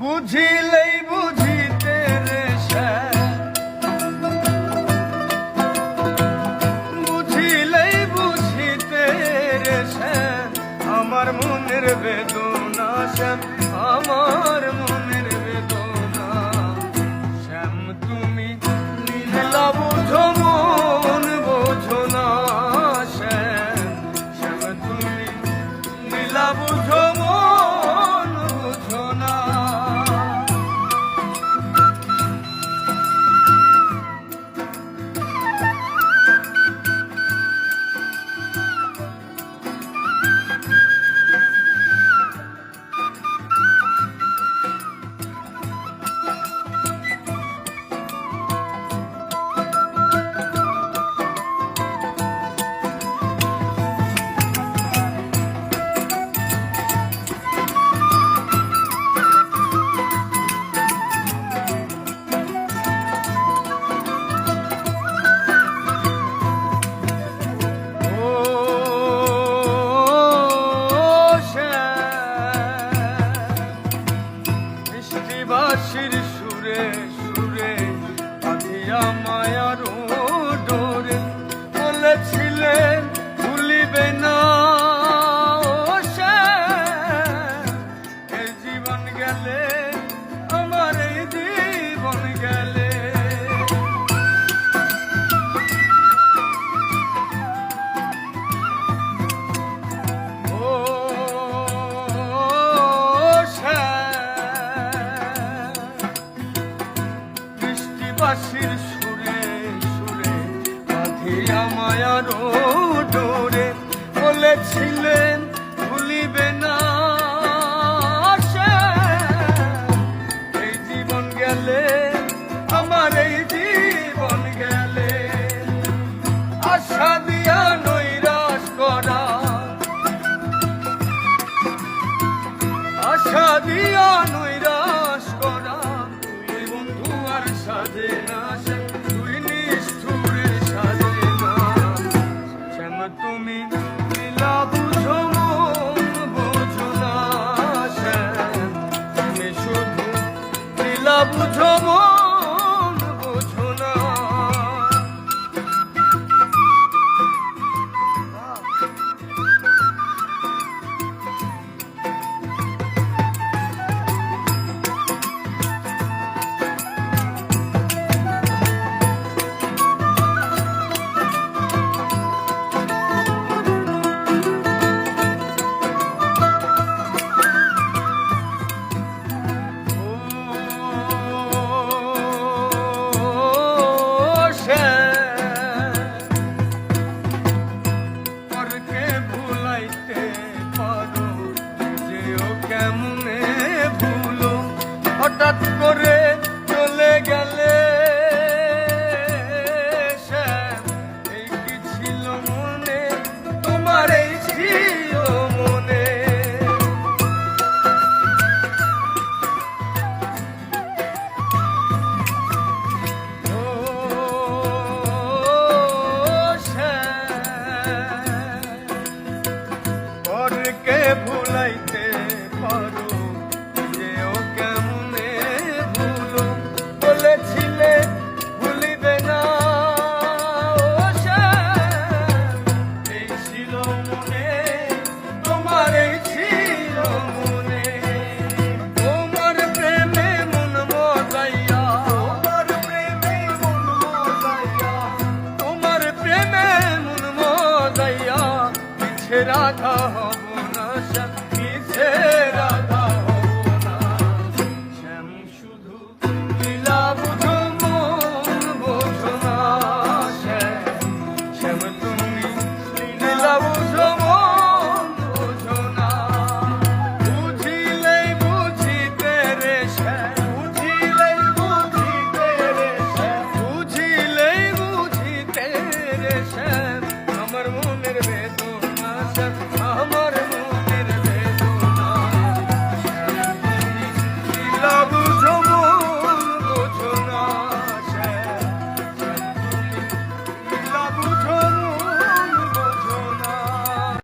বুঝিলেই বুঝিতে রে বুঝিলেই বুঝিতে রে আমার মনের বেদনা শ্যাম মিষ্টি মায়ার ডোরে বলেছিলেন, ভুলিবে না এই জীবন গেলে, আমার এই জীবন গেলে। আশা দিয়া নৈরাশ করা। আশা দিয়া নৈরাশ করা। তুই বন্ধু আর সাজে না বুঝো হঠাৎ করে চলে গেলে ছিল তোমার এই মনে। ভুলাইতে পারো কিসে রাধা হব না, শ্যাম, কিসে রাধা হব না? শ্যাম, শুধু লীলা বুঝো, মন বোঝো না, শ্যাম। শ্যাম, তুমি লীলা বুঝো, মন বোঝো না। বুঝিলে বুঝিতে রে, শ্যাম। বুঝিলে বুঝিতে রে, শ্যাম। আমার মনের বেদনা Dr.